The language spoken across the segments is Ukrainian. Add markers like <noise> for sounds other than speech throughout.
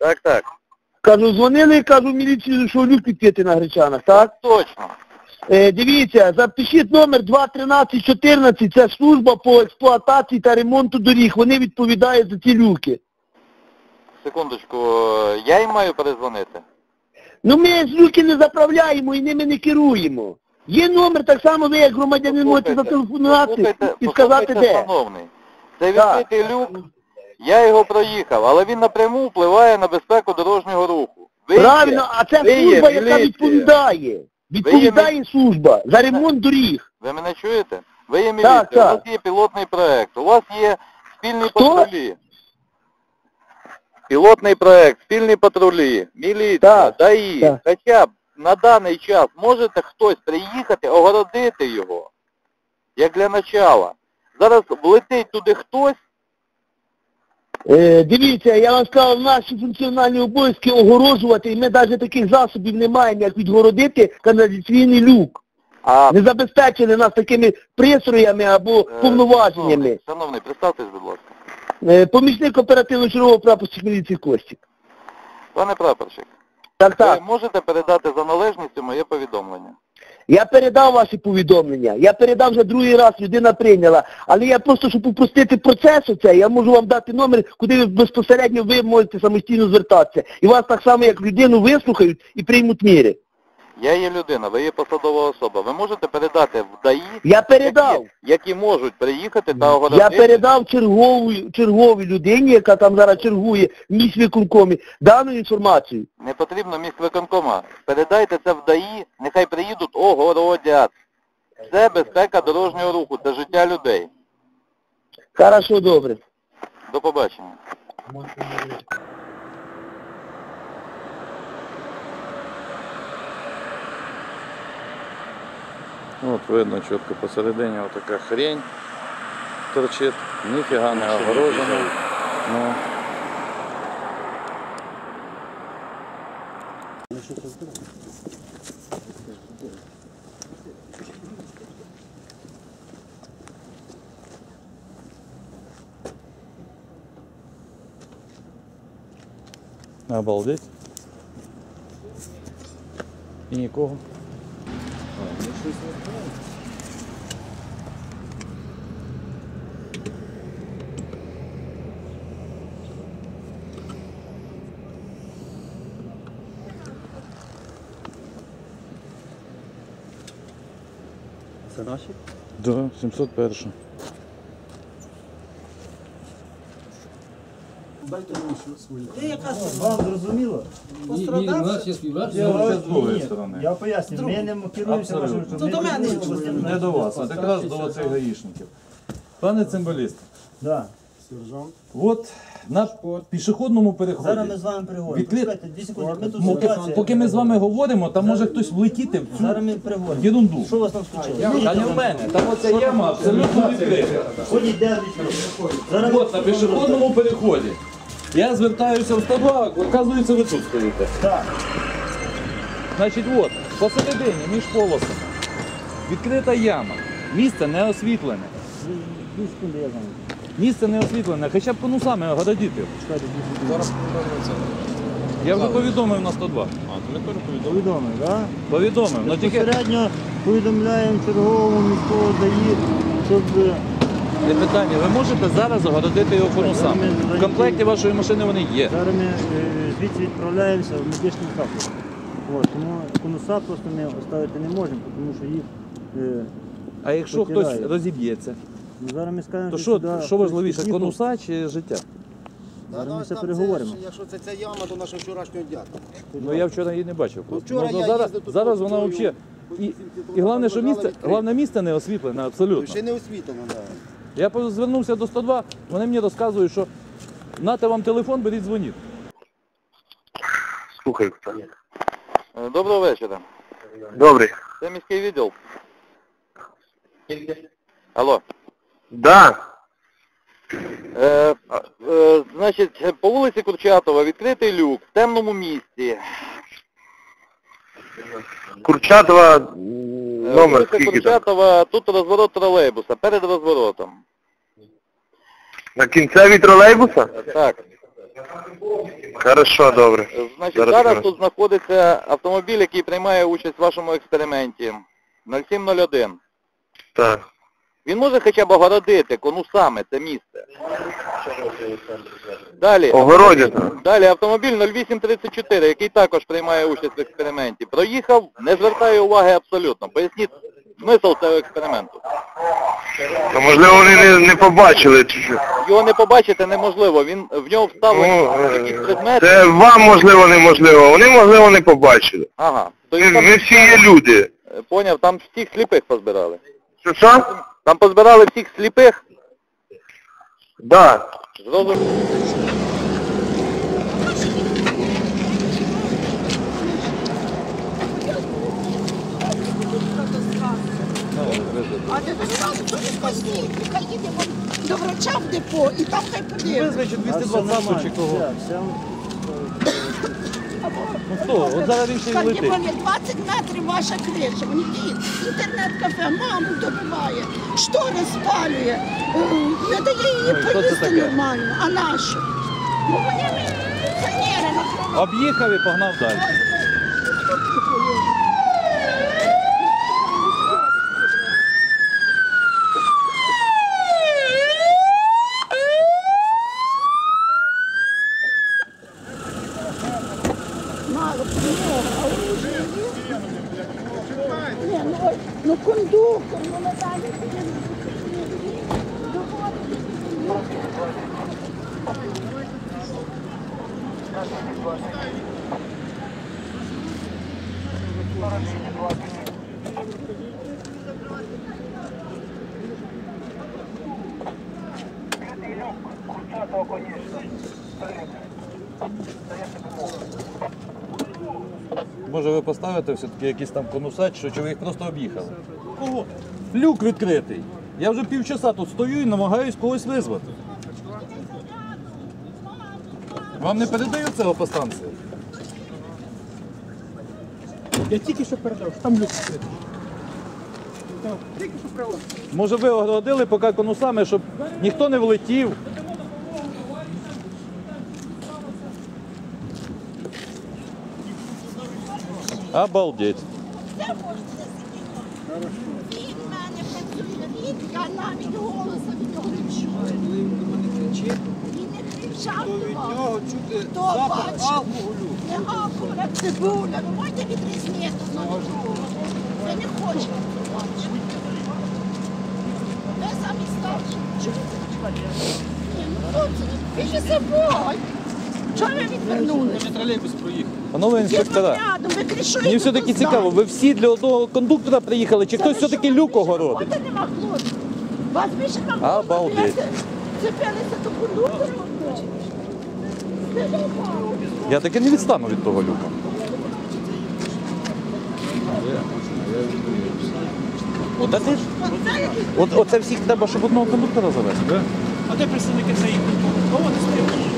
Так, так. Кажу, дзвонили, кажу, міліцію, що люк відкрити на Гречанах, так? Точно. Е, дивіться, запишіть номер 21314, це служба по експлуатації та ремонту доріг. Вони відповідають за ці люки. Секундочку, я їм маю перезвонити. Ну ми ж люки не заправляємо і ними не керуємо. Є номер, так само ви як громадянин можете Послухайте, зателефонувати послухайте, і сказати послухайте, де. шановний. Це Так. відкритий люк, я його проїхав, але він напряму впливає на безпеку дорожнього руху. Ви Правильно, а це ви є служба, яка міліція. відповідає. Відповідає служба за ремонт доріг. Ви мене чуєте? Ви є міліція, Так, у вас є пілотний проект, у вас є спільні Хто? патрулі. Пілотний проект, спільні патрулі, міліція, Так, ДАІ. так. Хоча б на даний час можете хтось приїхати, огородити його, як для начала. Зараз влетить туди хтось, Е, дивіться, я вам сказав, наші функціональні обов'язки огорожувати, і ми навіть таких засобів не маємо, як відгородити каналізаційний люк. а Не забезпечили нас такими пристроями або Е, повноваженнями. Шановний, шановний, представтесь, будь ласка. Е, помічник оперативно-чергового прапорщик міліції Костік. Пане прапорщик, Так, так. ви можете передати за належністю моє повідомлення? Я передав ваші повідомлення. Я передав вже другий раз, людина прийняла. Але я просто, щоб упростити процес оцей, я можу вам дати номер, куди ви безпосередньо ви можете самостійно звертатися. І вас так само, як людину, вислухають і приймуть міри. Я є людина, ви є посадова особа. Ви можете передати в ДАІ, Я передав. Які, які можуть приїхати та огородити. Я передав черговій, черговій людині, яка там зараз чергує в міськвиконкомі, дану інформацію. Не потрібно міськвиконкома. Передайте це в ДАІ, нехай приїдуть огородять. Це безпека дорожнього руху, це життя людей. Хорошо, добре. До побачення. От видно чітко посередині отака хрень торчить, ніфіга не огорожена. Ну, Обалдеть. І нікого. Це наші? Да, 701. Вам зрозуміло? І, і у нас є співпраця. з другої Ні, сторони. Я поясню, ми не керуємося вашим. Ну, до мене Не до вас, а якраз до оцих гаїшників. Пане цимбаліст, Да. от на пішохідному переході. Зараз ми з вами переговоримо. Відкрит- Почекайте, дві секунди. Ми тут Поки, ситуація. поки ми з вами говоримо, там може хтось влетіти в цю Зараз ми переговоримо. єрунду. Що у вас там случилось? Та не в мене, там оця яма абсолютно відкрита. Ходіть, де? Зараз От на пішохідному переході. Я звертаюся в 102, оказується ви тут стоїте. Так. Значить, от, посередині, між полосами. Відкрита яма. Місце не освітлене. Місце не освітлене, хоча б конусами огородити. Я вже повідомив на 102. Повідомив, так? Повідомив, ну тільки Безпосередньо повідомляємо черговому міського ДАІ, щоб е, не питання, ви можете зараз огородити його конусами. В комплекті вашої машини вони є. зараз ми е, звідси відправляємося в медичний заклад. От, тому конуса просто ми оставити не можемо, тому що їх... е, А якщо хтось розіб'ється, ну, зараз ми скажемо, то що сюди що важливіше, хтось конуса чи життя? Зараз ми все переговоримо. Якщо це ця яма, то нашого вчорашнього дядька. Ну я вчора її не бачив. Ну, просто. вчора Ну, я зараз їздив тут зараз вона взагалі. І, і головне, що місце, головне місце не освітлене абсолютно. Ще не освітлено, так. Я по- звернувся до 102, вони мені розказують, що нате вам телефон, беріть дзвоніть. Слухай, Е, Доброго вечора. Добре. Це міський відділ. Алло. Да. Е, е, значить, по вулиці Курчатова відкритий люк в темному місці. Курчатова номер. вулиця Курчатова, тут розворот тролейбуса, перед розворотом. На кінцеві тролейбуса? Так. Хорошо, добре. Е, Значить, Зараз зараз, тут знаходиться автомобіль, який приймає участь в вашому експерименті. 0701. Так. Він може хоча б огородити конусами це місце. Далі. Автомобіль- Далі автомобіль 0834, який також приймає участь в експерименті. Проїхав, не звертає уваги абсолютно. Поясніть смисл цього експерименту. То можливо вони не, не побачили чи що? Його не побачити неможливо, він в нього вставлені Ну, якісь е, предмети. це вам можливо неможливо, вони можливо не побачили. Ага. То Ми, там, ми всі є люди. е, поняв, там всіх сліпих позбирали. Що що? Там позбирали всіх сліпих. Да. Зрозуміло. А не доставили, то не поздіть. Хай їдемо до врача в депо і там хай подивимося. чи 220 чи кого? Ну хто? От зараз він ще й летить. мені, 20 метрів ваша криша, Вони дід, інтернет-кафе, маму добиває, штори спалює, е, не дає її що це поїсти таке? нормально. А нашу? Ну вони пенсіонери на фронті. Об'їхав і погнав далі. Мало помог, а оружие є? Ні, ну, ой, ну кондуктор, ну Може ви поставите все-таки якийсь там конусець, що чи ви їх просто об'їхали? Кого? Люк відкритий. Я вже півчаса тут стою і намагаюсь когось визвати. Вам не передають цього по станції? Я тільки що передав, що там люк відкритий. Може ви огородили поки конусами, щоб ніхто не влетів. Обалдеть. Він в мене працює, він, я навіть голоса від нього не чую. Він не кричав до вас. Хто бачив? Не алкоголь, а цибуля. Ви можете відрізнити одне від другого? Я не хочу це бачити. Ви самі старші. Ні, ну хлопці, ви ж собою. Чого ви відвернули? Панове інспектора, рядом, ви кричуєте. мені все-таки цікаво, ви всі для одного кондуктора приїхали, чи хтось все-таки люк огородить? Роботи нема, хлопці. Вас більше там Обалдеть. Цепилися до кондуктора. Це нормально. Я таки не відстану від того люка. Ж- от, оце всіх треба, щоб одного кондуктора завести. А де представники цієї культури? А вони стоять.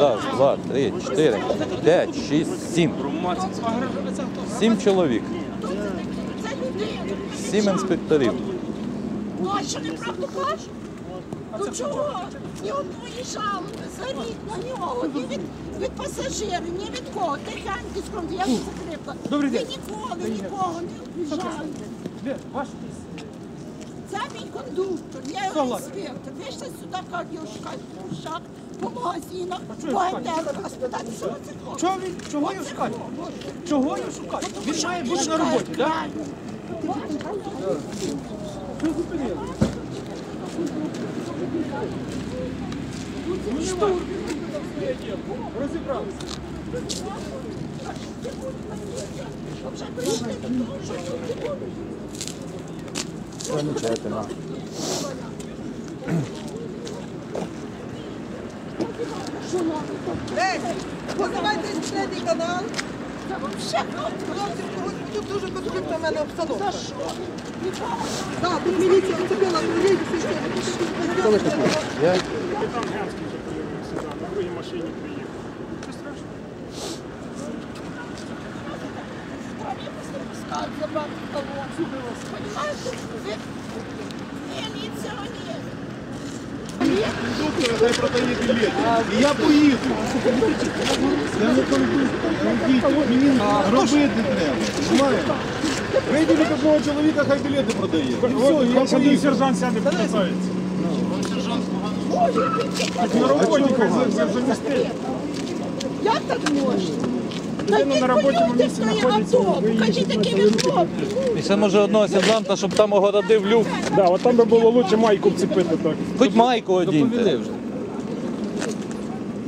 Раз, два, три, чотири, п'ять, шість, сім. Сім чоловік, сім інспекторів. А що неправду кажуть? Ну чого? Ні жалоби, зарік на нього, ні від, від пасажира, ні від кого. Тихенько скромно, я вже закрипла. Добрий Ви день. ніколи нікого не обіжали. Де? Ваш Це мій кондуктор, я його інспектор. Ви ж сюди його шукають по магазинах, чого по шукають? Спитати, що ви це хочете? Чого він? Чого його шукати? Чого його шукати? Він має бути на роботі, так? Що зупинили? Що? Розібралися. Позивайте третій канал. Це взагалі Хлопці, тут дуже конфліктна в мене обстановка. за що? Так, тут міліція зацепила, міліція все. Другій машині приїхав. Хай продає білети. І я поїду. Я не конкурс. Мені робити треба. Знаєте? Виділіть одного чоловіка, хай білети продає. І все, і я поїду. сержант сяде покатається. На роботі це вже не стиль. Як так можна? На робочому місці знаходиться, покажіть, який він хлопець. І ще може одного сержанта, щоб там огородив люк. Да, от там би було лучше майку вцепити так. Хоч майку одіньте.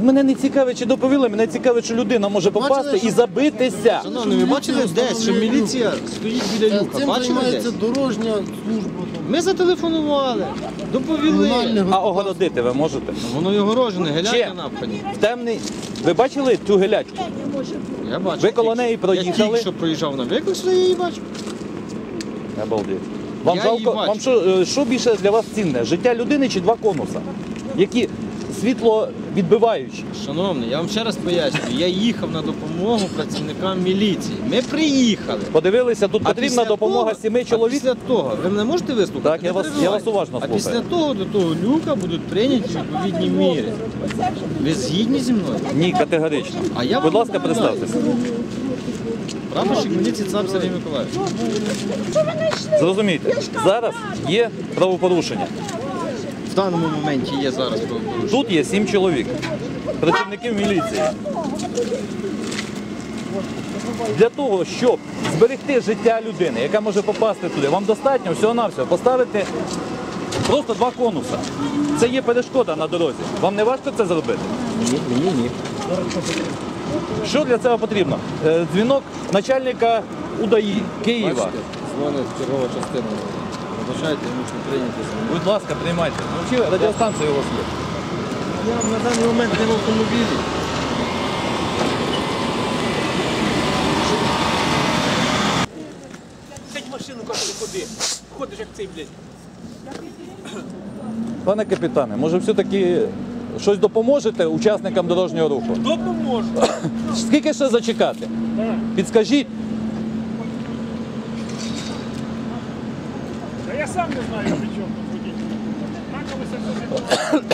Мене не цікавить, чи доповіли, мене цікавить, що людина може попасти і забитися. Шановні, ви бачили десь, що міліція стоїть біля люка? Цим Бачили займається дорожня служба. Ми зателефонували, доповіли. Комунальне А огородити ви можете? Воно його рожене, Чим? геляки напхані. В темний. Ви бачили цю гелячку? Я бачу. Ви коло неї Я проїхали? тільки що проїжджав на виклик, що я її бачу. Обалдеть. Вам Я жалко, бачу. вам що, е, що більше для вас цінне? Життя людини чи два конуса? Які світло відбиваючі? Шановний, я вам ще раз пояснюю. Я їхав на допомогу працівникам міліції. Ми приїхали. Подивилися, тут потрібна допомога А чоловік. після того, ви мене можете вислухати? Так, я Не вас- я вас уважно А слухаю. після того до того люка будуть прийняті відповідні міри. Ви згідні зі мною? Ні, категорично. А я Будь вам ласка, відповідаю. представтеся. Прапорщик міліції ЦАП Сергій Миколаївич. Зрозумійте, зараз є правопорушення. Даному моменті є зараз правопорушення. Тут є сім чоловік, працівників міліції. Для того, щоб зберегти життя людини, яка може попасти туди, вам достатньо всього-навсього поставити просто два конуса. Це є перешкода на дорозі. Вам не важко це зробити? Ні, мені ні. Що для цього потрібно? Е, Дзвінок начальника УДАІ Києва. Дзвонить чергова частина. Вибачайте, мушу прийнятися. Будь ласка, приймайте. Ну, чи радіостанція у вас є? Я на даний момент не в автомобілі. Сядь в машину, каже, ходи. Ходиш як цей, блядь. Пане капітане, може все-таки щось допоможете учасникам дорожнього руху? Допоможу. Скільки ще зачекати? Підскажіть. Та я сам не знаю, при чому тут водій. Накалося все від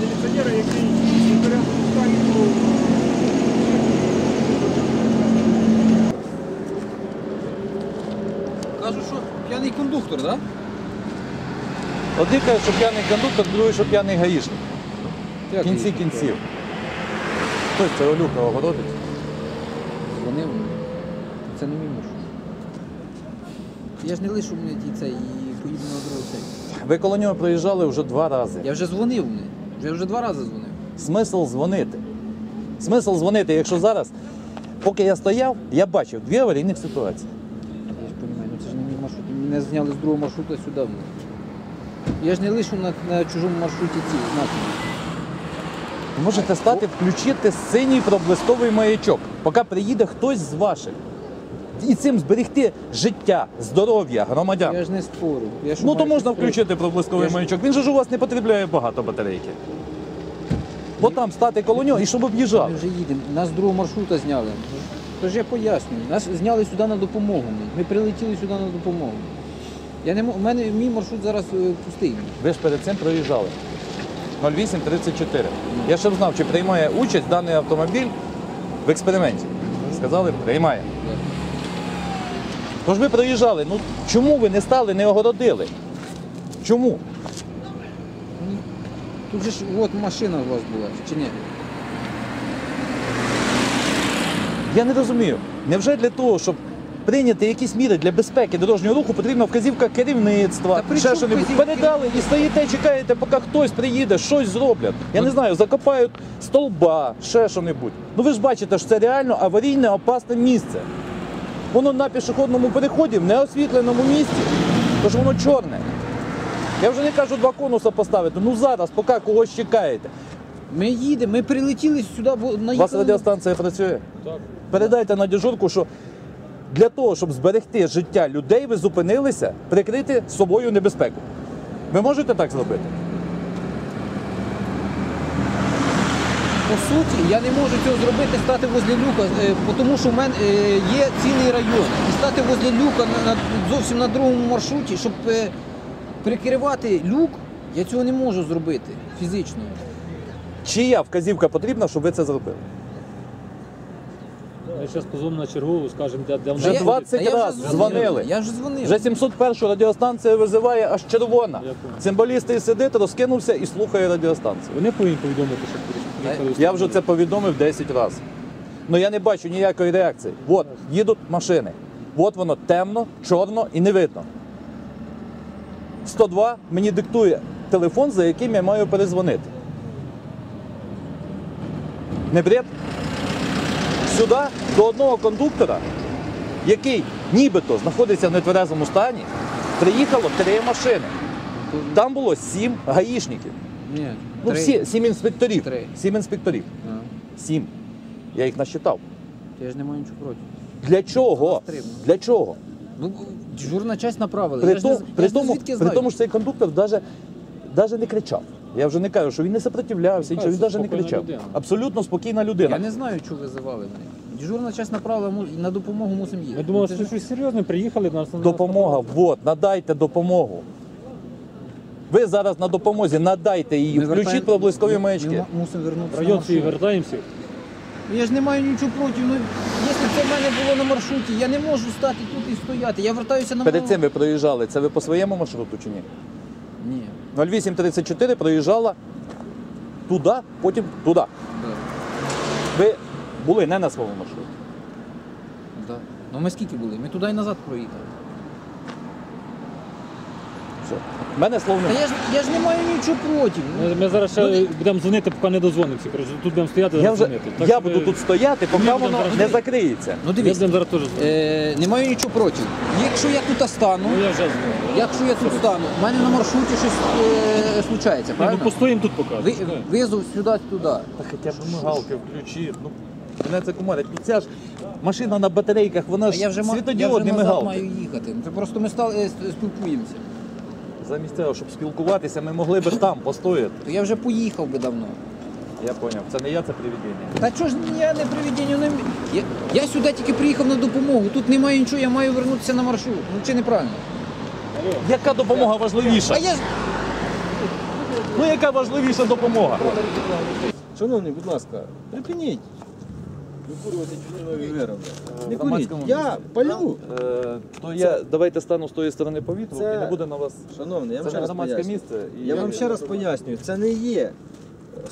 міліціонера, який в порядку стані. Кажуть, що п'яний кондуктор, так? Один каже, що п'яний кондуктор, другий, що п'яний гаїшник. В кінці кінців. Хтось це Олюка огородить. Дзвонив. Це не мій муж. Я ж не лишу мене ті цей і поїду на другу цей. Ви коло нього проїжджали вже два рази. Я вже дзвонив мені. Вже вже два рази дзвонив. Смисл дзвонити. Смисл дзвонити, якщо зараз, поки я стояв, я бачив дві аварійних ситуації. Я ж розумію, ну це ж не мій маршрут. Мене зняли з другого маршрута сюди. мене. Я ж не лишу на, на чужому маршруті ці знаки. Можете стати, включити синій проблисковий маячок, поки приїде хтось з ваших. І цим зберегти життя, здоров'я громадян. Я ж не спорю. Я Ну то можна включити проблисковий ж- маячок. Він же ж у вас не потребляє багато батарейки. Бо там стати коло нього і щоб об'їжджав. Ми вже їдемо. Нас з другого маршрута зняли. Тож я пояснюю. Нас зняли сюди на допомогу. Ми прилетіли сюди на допомогу. Я не У мене мій маршрут зараз е, пустий. Ви ж перед цим проїжджали. 0834. Я ще б знав, чи приймає участь даний автомобіль в експерименті. Сказали, приймає. Тож ви проїжджали. Ну чому ви не стали, не огородили? Чому? Тут же ж от машина у вас була, чи ні? Я не розумію. Невже для того, щоб прийняти якісь міри для безпеки дорожнього руху, потрібна вказівка керівництва, Та при ще чому що небудь вказівки? передали і стоїте, чекаєте, поки хтось приїде, щось зроблять. Я не знаю, закопають столба, ще що небудь. Ну ви ж бачите, що це реально аварійне, опасне місце. Воно на пішохідному переході, в неосвітленому місці, тож воно чорне. Я вже не кажу два конуса поставити. Ну зараз, поки когось чекаєте. Ми їдемо, ми прилетіли сюди, бо У вас радіостанція працює? Так. Передайте на дежурку, що для того, щоб зберегти життя людей, ви зупинилися прикрити собою небезпеку. Ви можете так зробити? По суті, я не можу цього зробити, стати возле люка, е, тому що в мене е, є цілий район. І стати возле люка зовсім на другому маршруті, щоб е, прикривати люк, я цього не можу зробити фізично. Чия вказівка потрібна, щоб ви це зробили? Ми зараз позвонимо на чергову, скажемо, де, де Вже вона 20 Та я вже дзвонили. Я вже дзвонив. Вже 701 радіостанція визиває аж червона. Цимбалісти сидить, розкинувся і слухає радіостанцію. Вони повинні повідомити, що приїхали. Я вже це повідомив 10 разів. Ну я не бачу ніякої реакції. От, їдуть машини. От воно темно, чорно і не видно. 102 мені диктує телефон, за яким я маю перезвонити. Не бред? Сюди до одного кондуктора, який нібито знаходиться в нетверезому стані, приїхало три машини. Там було сім гаїшників. Ні, Ну, три. всі, сім інспекторів. Три. Сім інспекторів. А, Сім. Я їх насчитав. Я ж не маю нічого проти. Для чого? Потрібно. Для чого? Ну, дежурна часть направили. При, я ж тому, не, з- при, я ж не тому, звідки при знаю. тому, що цей кондуктор навіть, не кричав. Я вже не кажу, що він не сопротивлявся, нічого, він навіть не спокійна кричав. людина. Абсолютно спокійна людина. Я не знаю, чого визивали мене. Дежурна часть направила, на допомогу мусимо їхати. Ми думали, що щось серйозне, приїхали до нас. на нас Допомога, от, надайте допомогу. Ви зараз на допомозі, надайте її, Ми включіть вертаємо- проблискові маячки. Ми мусимо вернутися. Район свій маршрут. вертаємося. Ну, Я ж не маю нічого проти. Ну, якщо це в мене було на маршруті, я не можу стати тут і стояти. Я вертаюся на Перед цим ви проїжджали. Це ви по своєму маршруту чи ні? Ні. 0834 проїжджала туди, потім туди. Да. Ви були не на своєму маршруті. Да. Ну ми скільки були? Ми туди і назад проїхали. Все. У мене слов Та немає. я ж, я ж не маю нічого проти. Ну, Ми, ми зараз ще будемо дзвонити, поки не дозвонимося. Коротше, тут будемо стояти, Я, зараз вже, дзвонити. Так я що буду ми- тут стояти, поки будемо воно зараз- не закриється. Ну дивіться, будемо зараз теж дзвонити. е, не маю нічого проти. Якщо я тут стану, Ну я вже дзвоню. якщо я тут стану, в мене на маршруті щось е, случається, Ну правильно? постоїмо тут поки. Ви, визов сюди, туди. Та хоча б мигалки включи. Ну, мене це кумарить. Ну, ця ж машина на батарейках, вона ж я вже, я вже назад маю їхати. Це просто ми стали, е, спілкуємося. Замість того, щоб спілкуватися, ми могли би там постояти. То я вже поїхав би давно. Я зрозумів. Це не я, це привідіння. Та чого ж я не привідінню не мі- я, я сюди тільки приїхав на допомогу. Тут немає нічого, я маю вернутися на маршрут. Ну чи неправильно? Яка допомога важливіша? А я ж Ну яка важливіша допомога? Шановний, будь ласка, припиніть. Викурювати. Не куріть. Я палю. Е, то я давайте стану з тої сторони повітря Це- і не буде на вас. Шановний, я Це вам ще не раз громадське місце. І Я вам ще раз пояснюю, це не є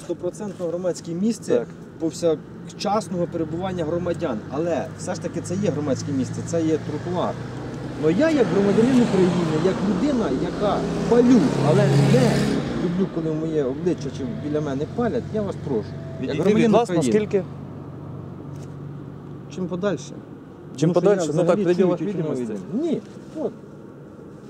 стопроцентно громадське місце Так. повсякчасного перебування громадян. Але все ж таки це є громадське місце, це є тротуар. Но я як громадянин України, як людина, яка палю, але не люблю, коли в моє обличчя чи біля мене палять, я вас прошу. Як Відійди від громадянин вас України. наскільки? Чим подальше? Чим Тому що подальше? я Ну так, взагалі в пределах чую відомості. Ні, от.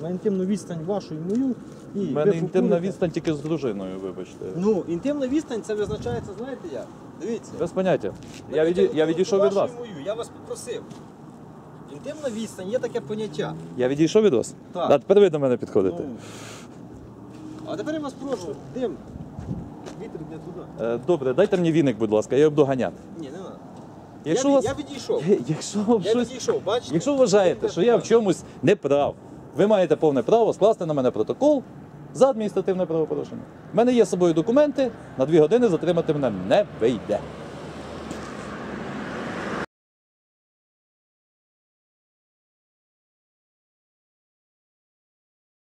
На інтимну відстань вашу і мою. І У ви мене інтимна покурите. відстань тільки з дружиною, вибачте. Ну, інтимна відстань це визначається, знаєте як? Дивіться. Без поняття. Я, відій- я відійшов від вашу вас. і мою, Я вас попросив. Інтимна відстань є таке поняття. Я відійшов від вас? Так. А тепер ви до мене підходите. Ну, а тепер я вас прошу, дим. Вітер йде туди. Е, Добре, дайте мені віник, будь ласка, я буду ганяти. Ні, не. Якщо я, вас... я відійшов. <laughs> Якщо вам Я щось... відійшов, бачите? Якщо вважаєте, що я в чомусь не прав, ви маєте повне право скласти на мене протокол за адміністративне правопорушення. У мене є з собою документи, на дві години затримати мене не вийде.